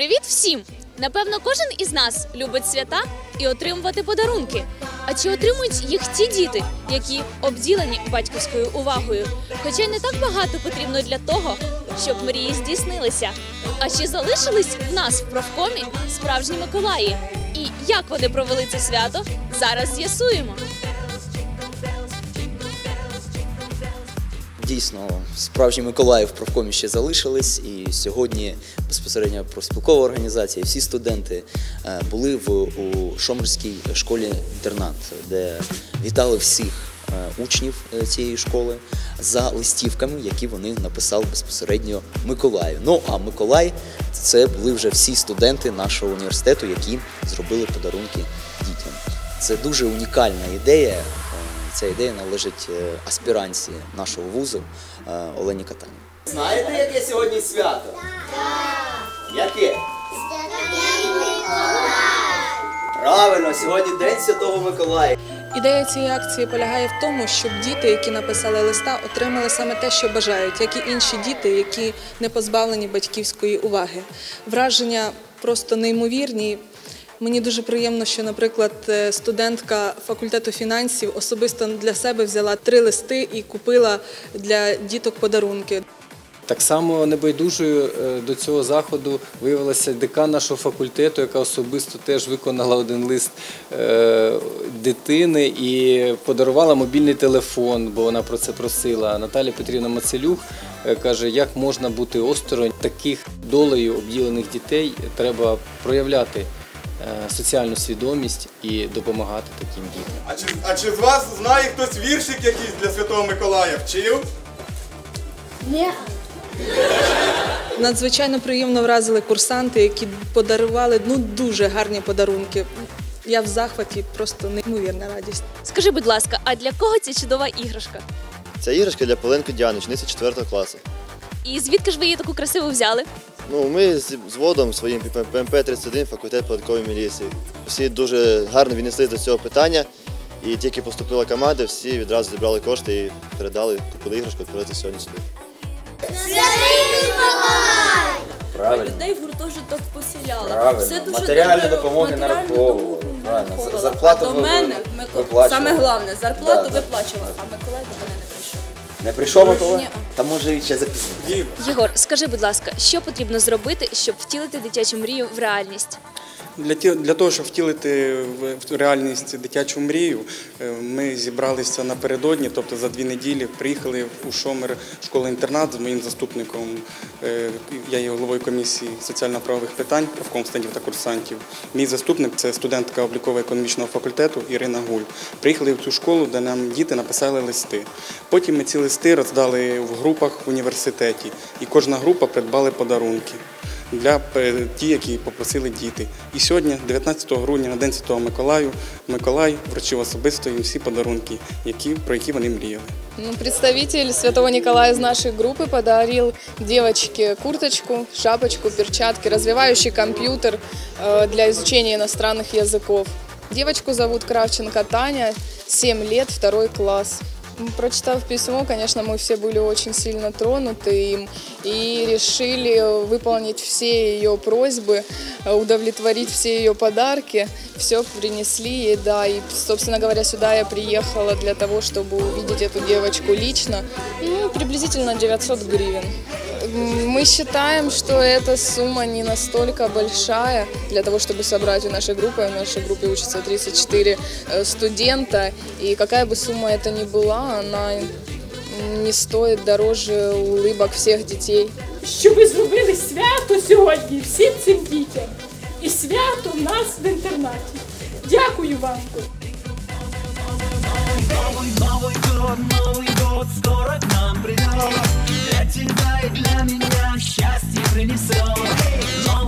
Привіт всім! Напевно, кожен із нас любить свята і отримувати подарунки. А чи отримують їх ті діти, які обділені батьківською увагою? Хоча й не так багато потрібно для того, щоб мрії здійснилися. А чи залишились в нас в профкомі справжні Миколаї? І як вони провели це свято? Зараз з'ясуємо. Дійсно, справжні Миколаїв профкомі ще залишились, і сьогодні безпосередньо профспілкова організація, всі студенти е, були в у Шомерській школі інтернат, де вітали всіх е, учнів е, цієї школи за листівками, які вони написали безпосередньо Миколаю. Ну а Миколай це були вже всі студенти нашого університету, які зробили подарунки дітям. Це дуже унікальна ідея. Ця ідея належить е, аспіранці нашого вузу е, Олені Катані. Знаєте, яке сьогодні свято? Так! Яке? Правильно, сьогодні День Святого Миколая. Ідея цієї акції полягає в тому, щоб діти, які написали листа, отримали саме те, що бажають, як і інші діти, які не позбавлені батьківської уваги. Враження просто неймовірні. Мені дуже приємно, що, наприклад, е, студентка факультету фінансів особисто для себе взяла три листи і купила для діток подарунки. Так само небайдужою е, до цього заходу виявилася декан нашого факультету, яка особисто теж виконала один лист е, дитини і подарувала мобільний телефон, бо вона про це просила. Наталія Петрівна Мацелюк е, каже, як можна бути осторонь таких долею обділених дітей, треба проявляти соціальну свідомість і допомагати таким дітям. А чи, а чи з вас знає хтось віршик якийсь для Святого Миколая? Вчив? Ні. Надзвичайно приємно вразили курсанти, які подарували ну дуже гарні подарунки. Я в захваті, просто неймовірна радість. Скажи, будь ласка, а для кого ця чудова іграшка? Ця іграшка для Поленко Діани, учениці 4 класу. І звідки ж ви її таку красиву взяли? Ну, ми з з водом своїм ПМП-31, факультет податкової міліції. Всі дуже гарно віднеслись до цього питання. І тільки поступила команда, всі відразу зібрали кошти і передали, купили іграшку, відправили сьогодні сюди. Правильно. Людей в гуртожиток поселяли. Правильно. Все дуже Матеріальні добре. допомоги Матеріальну нараховували. допомогу Правильно. нараховували. Зарплату а до ви- мене Микола- виплачували. саме головне, зарплату Да, да. виплачували, а Миколай до мене не прийшов. Не прийшов Миколай? Ні. Та може ще запізнити. Єгор, скажи, будь ласка, що потрібно зробити, щоб втілити дитячу мрію в реальність? Для, того, щоб втілити в реальність дитячу мрію, е, ми зібралися напередодні, тобто за дві неділі приїхали у Шомер школу-інтернат з моїм заступником. Е, Я є головою комісії соціально-правових питань правком студентів та курсантів. Мій заступник це студентка обліково-економічного факультету Ірина Гуль. Приїхали в цю школу, де нам діти написали листи. Потім ми ці листи роздали в групах в університеті, і кожна група придбали подарунки для е, ті, які попросили діти. І сьогодні, 19 грудня, на День Святого Миколаю, Миколай вручив особисто їм всі подарунки, які, про які вони мріяли. Ну, представитель Святого Николая из нашей группы подарил девочке курточку, шапочку, перчатки, развивающий компьютер э, для изучения иностранных языков. Девочку зовут Кравченко Таня, 7 лет, второй класс. М, Прочитав письмо, конечно, мы все были очень сильно тронуты им и решили выполнить все ее просьбы, э, удовлетворить все ее подарки. Все принесли ей, да, и, собственно говоря, сюда я приехала для того, чтобы увидеть эту девочку лично. Ну, приблизительно 900 гривен. М, Мы считаем, что эта сумма не настолько большая для того, чтобы собрать у нашей группы. В нашей группе учатся 34 э, студента, и какая бы сумма это ни была, она м, не стоит дороже улыбок всех детей. що ви зробили свято сьогодні всім цим дітям. І свято в нас в інтернаті. Дякую вам. Новый, Новый год, Новый год, скоро к нам придет. всегда и для меня счастье принесет.